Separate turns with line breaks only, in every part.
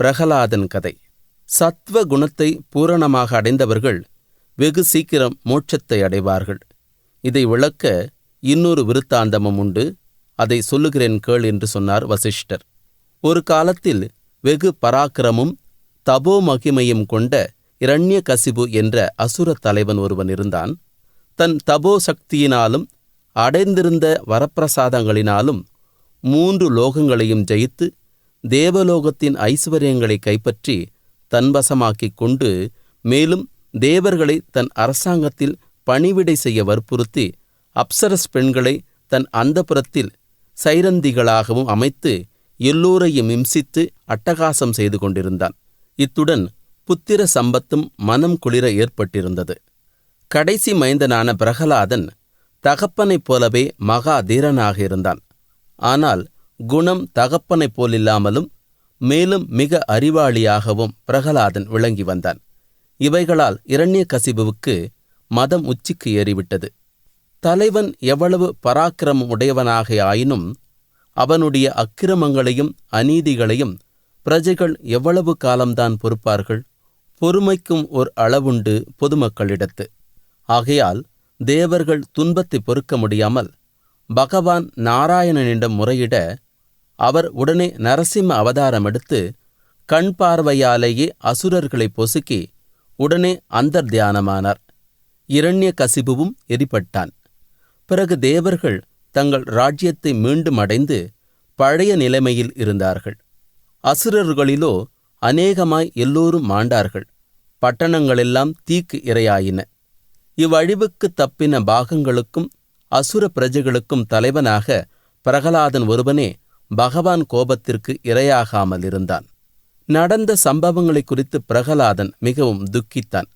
பிரகலாதன் கதை. சத்வ குணத்தை பூரணமாக அடைந்தவர்கள் வெகு சீக்கிரம் மோட்சத்தை அடைவார்கள். இதை விளக்க இன்னொரு விருத்தாந்தமும் உண்டு. அதை சொல்லுகிறேன் கேள் என்று சொன்னார் வசிஷ்டர். ஒரு காலத்தில் வெகு பராக்கிரமும் தபோ மகிமையும் கொண்ட இரண்ய கசிபு என்ற அசுர தலைவன் ஒருவன் இருந்தான். தன் தபோ சக்தியினாலும் அடைந்திருந்த வரப்பிரசாதங்களினாலும் மூன்று லோகங்களையும் ஜெயித்து தேவலோகத்தின் ஐஸ்வர்யங்களை கைப்பற்றி தன்வசமாக்கிக் கொண்டு மேலும் தேவர்களை தன் அரசாங்கத்தில் பணிவிடை செய்ய வற்புறுத்தி அப்சரஸ் பெண்களை தன் அந்தப்புறத்தில் சைரந்திகளாகவும் அமைத்து எல்லோரையும் இம்சித்து அட்டகாசம் செய்து கொண்டிருந்தான். இத்துடன் புத்திர சம்பத்தும் மனம் குளிர ஏற்பட்டிருந்தது. கடைசி மைந்தனான பிரகலாதன் தகப்பனைப் போலவே மகா தீரனாக இருந்தான். ஆனால் குணம் தகப்பனைப் போலில்லாமலும் மேலும் மிக அறிவாளியாகவும் பிரகலாதன் விளங்கி வந்தான். இவைகளால் இரண்ய கசிபுவுக்கு மதம் உச்சிக்கு ஏறிவிட்டது. தலைவன் எவ்வளவு பராக்கிரமம் உடையவனாக ஆயினும் அவனுடைய அக்கிரமங்களையும் அநீதிகளையும் பிரஜைகள் எவ்வளவு காலம்தான் பொறுப்பார்கள்? பொறுமைக்கும் ஒரு அளவுண்டு பொதுமக்களிடத்து. ஆகையால் தேவர்கள் துன்பத்தை பொறுக்க முடியாமல் பகவான் நாராயணனிடம் முறையிட அவர் உடனே நரசிம்ம அவதாரம் எடுத்து கண் பார்வையாலேயே அசுரர்களை பொசுக்கி உடனே அந்தர்தியானமானார் இரண்ய கசிபுவும் எரிப்பட்டான் பிறகு தேவர்கள் தங்கள் ராஜ்யத்தை மீண்டும் அடைந்து பழைய நிலைமையில் இருந்தார்கள். அசுரர்களிலோ அநேகமாய் எல்லோரும் மாண்டார்கள். பட்டணங்களெல்லாம் தீக்கு இரையாயின. இவ்வழிவுக்கு தப்பின பாகங்களுக்கும் அசுர பிரஜைகளுக்கும் தலைவனாக பிரகலாதன் ஒருவனே பகவான் கோபத்திற்கு இரையாகாமல் இருந்தான். நடந்த சம்பவங்களை குறித்து பிரகலாதன் மிகவும் துக்கித்தான்.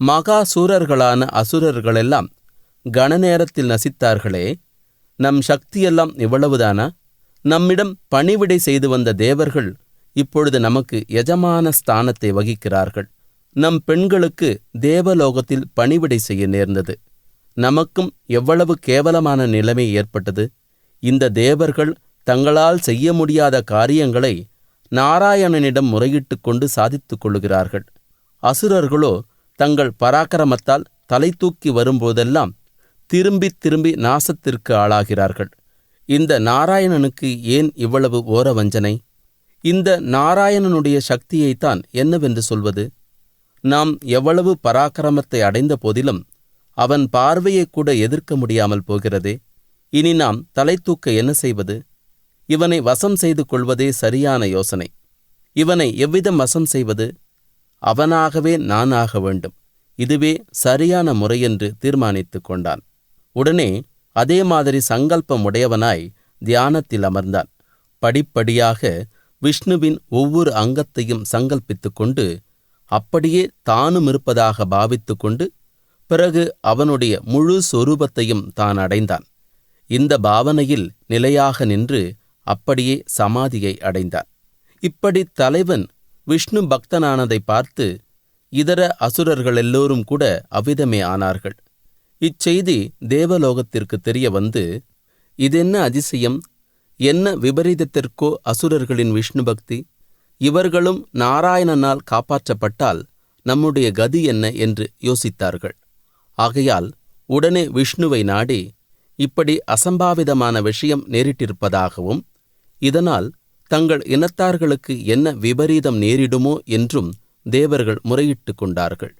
மகா சூரர்களான அசுரர்களெல்லாம் கணநேரத்தில் நசித்தார்களே நம் சக்தியெல்லாம் இவ்வளவுதானா? நம்மிடம் பணிவிடை செய்து வந்த தேவர்கள் இப்பொழுது நமக்கு எஜமான ஸ்தானத்தை வகிக்கிறார்கள். நம் பெண்களுக்கு தேவலோகத்தில் பணிவிடை செய்ய நேர்ந்தது. நமக்கும் எவ்வளவு கேவலமான நிலைமை ஏற்பட்டது? இந்த தேவர்கள் தங்களால் செய்ய முடியாத காரியங்களை நாராயணனிடம் முறையிட்டு கொண்டு சாதித்துக் கொள்ளுகிறார்கள். அசுரர்களோ தங்கள் பராக்கிரமத்தால் தலை தூக்கி வரும்போதெல்லாம் திரும்பி திரும்பி நாசத்திற்கு ஆளாகிறார்கள். இந்த நாராயணனுக்கு ஏன் இவ்வளவு ஓர வஞ்சனை? இந்த நாராயணனுடைய சக்தியைத்தான் என்னவென்று சொல்வது? நாம் எவ்வளவு பராக்கிரமத்தை அடைந்த போதிலும் அவன் பார்வையை கூட எதிர்க்க முடியாமல் போகிறதே. இனி நாம் தலை தூக்க என்ன செய்வது? இவனை வசம் செய்து கொள்வதே சரியான யோசனை. இவனை எவ்விதம் வசம் செய்வது? அவனாகவே நான் ஆக வேண்டும். இதுவே சரியான முறையென்று தீர்மானித்துக் கொண்டான். உடனே அதே மாதிரி சங்கல்பம் உடையவனாய் தியானத்தில் அமர்ந்தான். படிப்படியாக விஷ்ணுவின் ஒவ்வொரு அங்கத்தையும் சங்கல்பித்துக் கொண்டு அப்படியே தானும் இருப்பதாக பாவித்து கொண்டு பிறகு அவனுடைய முழு சொரூபத்தையும் தான் அடைந்தான். இந்த பாவனையில் நிலையாக நின்று அப்படியே சமாதியை அடைந்தான் இப்படி தலைவன் விஷ்ணு பக்தனானதை பார்த்து இதர அசுரர்கள் எல்லோரும் கூட அவ்விதமே ஆனார்கள். இச்செய்தி தேவலோகத்திற்கு தெரிய வந்து இதென்ன அதிசயம்? என்ன விபரீதத்திற்கோ அசுரர்களின் விஷ்ணு பக்தி? இவர்களும் நாராயணனால் காப்பாற்றப்பட்டால் நம்முடைய கதி என்ன? என்று யோசித்தார்கள். ஆகையால் உடனே விஷ்ணுவை நாடி இப்படி அசம்பாவிதமான விஷயம் நேரிட்டிருப்பதாகவும் இதனால் தங்கள் இனத்தார்களுக்கு என்ன விபரீதம் நேரிடுமோ என்றும் தேவர்கள் முறையிட்டு கொண்டார்கள்.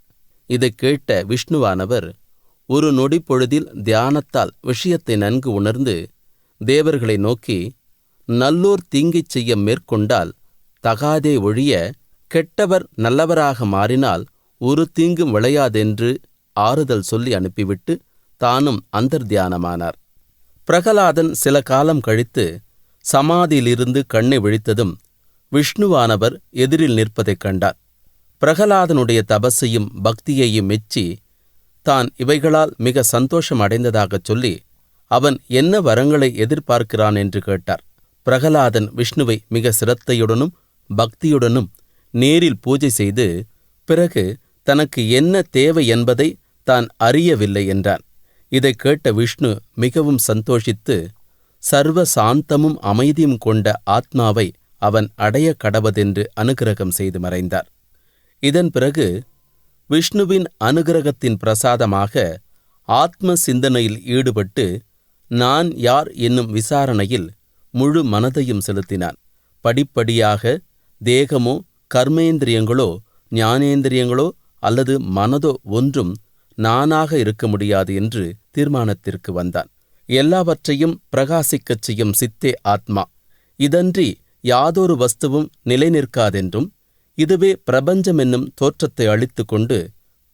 இதைக் கேட்ட விஷ்ணுவானவர் ஒரு நொடி பொழுதில் தியானத்தால் விஷயத்தை நன்கு உணர்ந்து தேவர்களை நோக்கி நல்லோர் தீங்கிச் செய்ய மேற்கொண்டால் தகாதே ஒழிய கெட்டவர் நல்லவராக மாறினால் ஒரு தீங்கும் விளையாதென்று ஆறுதல் சொல்லி அனுப்பிவிட்டு தானும் அந்தர்தியானமானார் பிரகலாதன் சில காலம் கழித்து சமாதியிலிருந்து கண்ணை விழித்ததும் விஷ்ணுவானவர் எதிரில் நிற்பதைக் கண்டார். பிரகலாதனுடைய தபஸையும் பக்தியையும் மெச்சி தான் இவைகளால் மிக சந்தோஷம் அடைந்ததாகச் சொல்லி அவன் என்ன வரங்களை எதிர்பார்க்கிறான் என்று கேட்டார். பிரகலாதன் விஷ்ணுவை மிக சிரத்தையுடனும் பக்தியுடனும் நேரில் பூஜை செய்து பிறகு தனக்கு என்ன தேவை என்பதை தான் அறியவில்லை என்றான். இதைக் கேட்ட விஷ்ணு மிகவும் சந்தோஷித்து சர்வ சாந்தமும் அமைதியும் கொண்ட ஆத்மாவை அவன் அடைய கடவதென்று அனுகிரகம் செய்து மறைந்தார். இதன் பிறகு விஷ்ணுவின் அனுகிரகத்தின் பிரசாதமாக ஆத்ம சிந்தனையில் ஈடுபட்டு நான் யார் என்னும் விசாரணையில் முழு மனதையும் செலுத்தினான். படிப்படியாக தேகமோ கர்மேந்திரியங்களோ ஞானேந்திரியங்களோ அல்லது மனதோ ஒன்றும் நானாக இருக்க முடியாது என்று தீர்மானத்திற்கு வந்தான். எல்லாவற்றையும் பிரகாசிக்கச் செய்யும் சித்தே ஆத்மா. இதன்றி யாதொரு வஸ்துவும் நிலை நிற்காதென்றும் இதுவே பிரபஞ்சம் என்னும் தோற்றத்தை அளித்துக்கொண்டு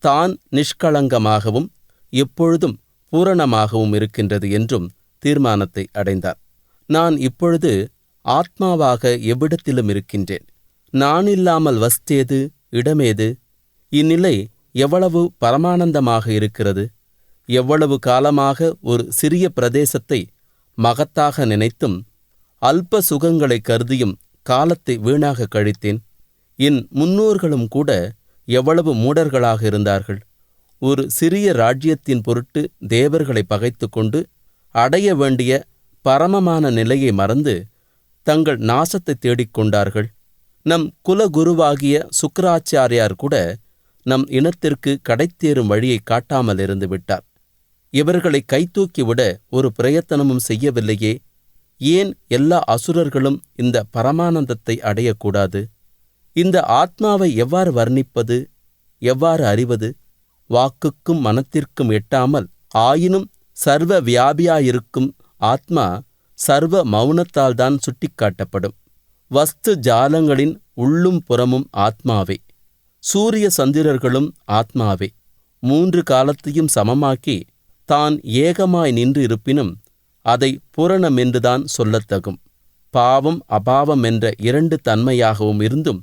தான் நிஷ்களங்கமாகவும் எப்பொழுதும் பூரணமாகவும் இருக்கின்றது என்றும் தீர்மானத்தை அடைந்தார். நான் இப்பொழுது ஆத்மாவாக எவ்விடத்திலும் இருக்கின்றேன். நான் இல்லாமல் வஸ்தேது இடமேது? இந்நிலை எவ்வளவு பரமானந்தமாக இருக்கிறது? எவ்வளவு காலமாக ஒரு சிறிய பிரதேசத்தை மகத்தாக நினைத்தும் அல்ப சுகங்களை கருதியும் காலத்தை வீணாக கழித்தேன். என் முன்னோர்களும் கூட எவ்வளவு மூடர்களாக இருந்தார்கள். ஒரு சிறிய ராஜ்யத்தின் பொருட்டு தேவர்களை பகைத்து கொண்டு அடைய வேண்டிய பரமமான நிலையை மறந்து தங்கள் நாசத்தை தேடிக்கொண்டார்கள் நம் குலகுருவாகிய சுக்கராச்சாரியார் கூட நம் இனத்திற்கு கடைத்தேறும் வழியை காட்டாமல் இருந்து விட்டார். இவர்களை கைதூக்கிவிட ஒரு பிரயத்தனமும் செய்யவில்லையே. ஏன் எல்லா அசுரர்களும் இந்த பரமானந்தத்தை அடையக்கூடாது? இந்த ஆத்மாவை எவ்வாறு வர்ணிப்பது? எவ்வாறு அறிவது? வாக்குக்கும் மனத்திற்கும் எட்டாமல் ஆயினும் சர்வ வியாபியாயிருக்கும் ஆத்மா சர்வ மௌனத்தால்தான் சுட்டிக்காட்டப்படும். வஸ்து ஜாலங்களின் உள்ளும் புறமும் ஆத்மாவே. சூரிய சந்திரர்களும் ஆத்மாவே. மூன்று காலத்தையும் சமமாக்கி தான் ஏகமாய் நின்று இருப்பினும் அதை பூரணமென்றுதான் சொல்லத்தகும். பாவம் அபாவம் என்ற இரண்டு தன்மையாகவும் இருந்தும்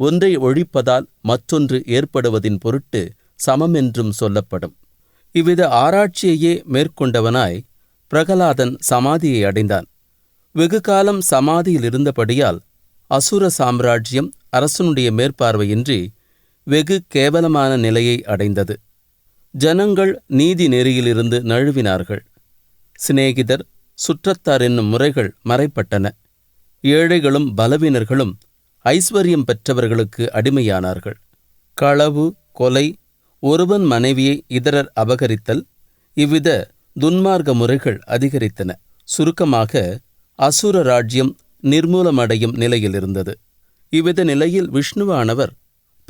ஒன்றை ஒழிப்பதால் மற்றொன்று ஏற்படுவதின் பொருட்டு சமமென்றும் சொல்லப்படும். இவ்வித ஆராய்ச்சியையே மேற்கொண்டவனாய் பிரகலாதன் சமாதியை அடைந்தான். வெகுகாலம் சமாதியில் இருந்தபடியால் அசுர சாம்ராஜ்யம் அரசனுடைய மேற்பார்வையின்றி வெகு கேவலமான நிலையை அடைந்தது. ஜனங்கள் நீதி நெறியிலிருந்து நழுவினார்கள். சிநேகிதர் சுற்றத்தார் என்னும் முறைகள் மறைப்பட்டன. ஏழைகளும் பலவீனர்களும் ஐஸ்வர்யம் பெற்றவர்களுக்கு அடிமையானார்கள். களவு கொலை ஒருவன் மனைவியை இதரர் அபகரித்தல் இவ்வித துன்மார்க்க முறைகள் அதிகரித்தன. சுருக்கமாக அசுர ராஜ்யம் நிர்மூலமடையும் நிலையில் இருந்தது. இவ்வித நிலையில் விஷ்ணுவானவர்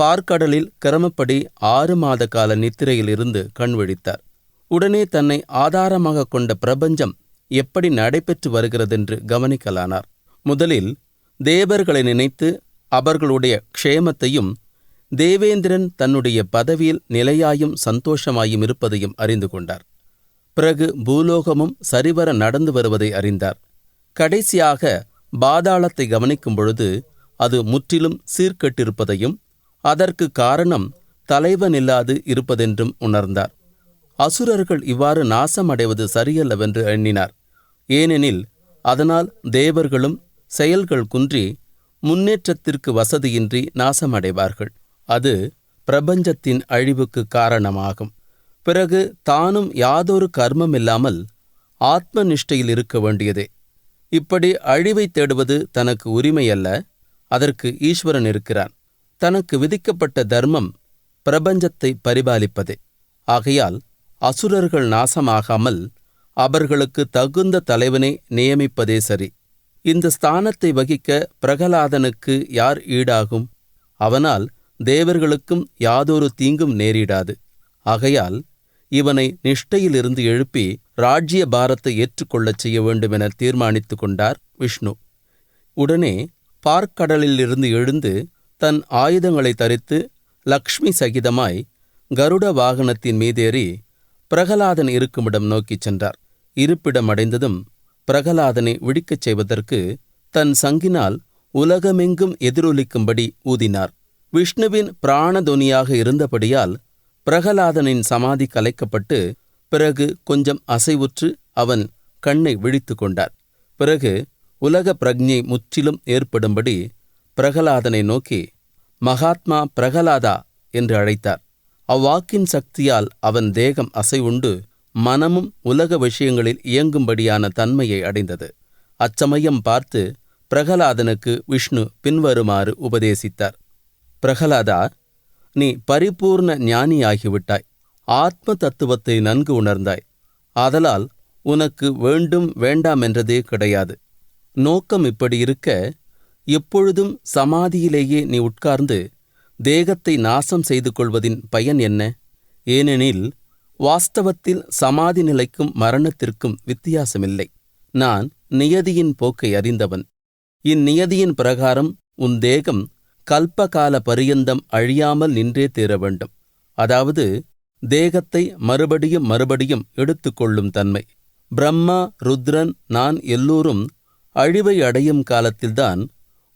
பார்க்கடலில் கிரமப்படி ஆறு மாத கால நித்திரையிலிருந்து கண்விழித்தார் உடனே தன்னை ஆதாரமாக கொண்ட பிரபஞ்சம் எப்படி நடைபெற்று வருகிறதென்று கவனிக்கலானார். முதலில் தேவர்களை நினைத்து அவர்களுடைய க்ஷேமத்தையும் தேவேந்திரன் தன்னுடைய பதவியில் நிலையாயும் சந்தோஷமாயும் இருப்பதையும் அறிந்து கொண்டார். பிறகு பூலோகமும் சரிவர நடந்து வருவதை அறிந்தார். கடைசியாக பாதாளத்தை கவனிக்கும் பொழுது அது முற்றிலும் சீர்கெட்டிருப்பதையும் அதற்கு காரணம் தலைவனில்லாது இருப்பதென்றும் உணர்ந்தார். அசுரர்கள் இவ்வாறு நாசமடைவது சரியல்லவென்று எண்ணினார். ஏனெனில் அதனால் தேவர்களும் செயல்கள் குன்றி முன்னேற்றத்திற்கு வசதியின்றி நாசமடைவார்கள். அது பிரபஞ்சத்தின் அழிவுக்கு காரணமாகும். பிறகு தானும் யாதொரு கர்மமில்லாமல் ஆத்ம நிஷ்டையில் இருக்க வேண்டியதே. இப்படி அழிவை தேடுவது தனக்கு உரிமையல்ல அதற்கு ஈஸ்வரன் இருக்கிறான். தனக்கு விதிக்கப்பட்ட தர்மம் பிரபஞ்சத்தை பரிபாலிப்பதே. ஆகையால் அசுரர்கள் நாசமாகாமல் அவர்களுக்கு தகுந்த தலைவனை நியமிப்பதே சரி. இந்த ஸ்தானத்தை வகிக்க பிரகலாதனுக்கு யார் ஈடாகும்? அவனால் தேவர்களுக்கும் யாதொரு தீங்கும் நேரிடாது. ஆகையால் இவனை நிஷ்டையிலிருந்து எழுப்பி ராஜ்ய பாரத்தை ஏற்றுக்கொள்ளச் செய்ய வேண்டுமென தீர்மானித்து கொண்டார் விஷ்ணு. உடனே பார்க்கடலிலிருந்து எழுந்து தன் ஆயுதங்களை தரித்து லக்ஷ்மி சகிதமாய் கருட வாகனத்தின் மீதேறி பிரகலாதன் இருக்குமிடம் நோக்கிச் சென்றார். இருப்பிடம் அடைந்ததும் பிரகலாதனை விழிக்கச் செய்வதற்கு தன் சங்கினால் உலகமெங்கும் எதிரொலிக்கும்படி ஊதினார். விஷ்ணுவின் பிராணதொனியாக இருந்தபடியால் பிரகலாதனின் சமாதி கலைக்கப்பட்டு பிறகு கொஞ்சம் அசைவுற்று அவன் கண்ணை விழித்து கொண்டார். பிறகு உலக பிரக்ஞை முற்றிலும் ஏற்படும்படி பிரகலாதனை நோக்கி மகாத்மா பிரகலாதா என்று அழைத்தார். அவ்வாக்கின் சக்தியால் அவன் தேகம் அசைவுண்டு மனமும் உலக விஷயங்களில் இயங்கும்படியான தன்மையை அடைந்தது. அச்சமயம் பார்த்து பிரகலாதனுக்கு விஷ்ணு பின்வருமாறு உபதேசித்தார். பிரகலாதா நீ பரிபூர்ண ஞானியாகிவிட்டாய். ஆத்ம தத்துவத்தை நன்கு உணர்ந்தாய். ஆதலால் உனக்கு வேண்டும் வேண்டாம் என்றதே கிடையாது. நோக்கம் இப்படி இருக்க எப்பொழுதும் சமாதியிலேயே நீ உட்கார்ந்து தேகத்தை நாசம் செய்து கொள்வதின் பயன் என்ன? ஏனெனில் வாஸ்தவத்தில் சமாதி நிலைக்கும் மரணத்திற்கும் வித்தியாசமில்லை. நான் நியதியின் போக்கை அறிந்தவன். இந்நியதியின் பிரகாரம் உன் தேகம் கல்பகால பரியந்தம் அழியாமல் நின்றே தீர வேண்டும். அதாவது தேகத்தை மறுபடியும் மறுபடியும் எடுத்துக்கொள்ளும் தன்மை. பிரம்மா ருத்ரன் நான் எல்லோரும் அழிவை அடையும் காலத்தில்தான்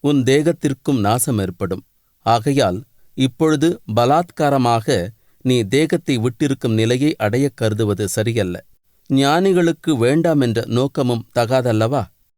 உன் தேகத்திற்கும் நாசம் ஏற்படும். ஆகையால் இப்பொழுது பலாத்காரமாக நீ தேகத்தை விட்டிருக்கும் நிலையை அடையக் கருதுவது சரியல்ல. ஞானிகளுக்கு வேண்டாம் என்ற நோக்கமும் தகாதல்லவா?